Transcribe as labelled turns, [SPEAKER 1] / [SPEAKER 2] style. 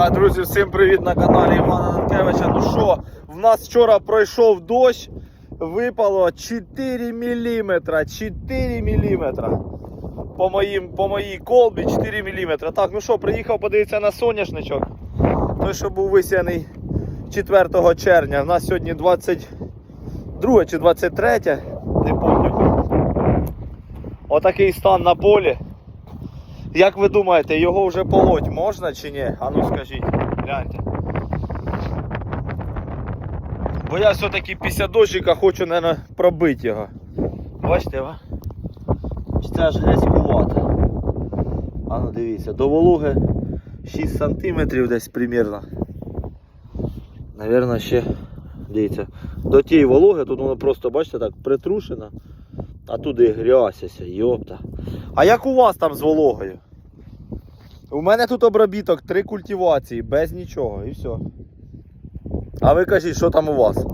[SPEAKER 1] Так, друзі, всім привіт на каналі Івана Нанкевича. Ну що, в нас вчора пройшов дощ, випало 4 мм. 4 мм. По, моїм, по моїй колбі 4 мм. Так, ну що, приїхав подивитися на соняшничок. Той, що був висяний 4 червня. У нас сьогодні 22 чи 23, не пам'ятаю. Отакий стан на полі. Як ви думаєте, його вже полоть можна чи ні? А ну скажіть, гляньте. Бо я все-таки після дощика хочу, мабуть, пробити його. Бачите, ва? Це ж грязькувато. А ну дивіться, до вологи 6 сантиметрів десь примірно. Навірно, ще, дивіться, до тієї вологи тут воно просто, бачите, так притрушено. А туди грязь, ось, йопта. А як у вас там з вологою? У мене тут обробіток, три культивації, без нічого і все. А ви кажіть, що там у вас?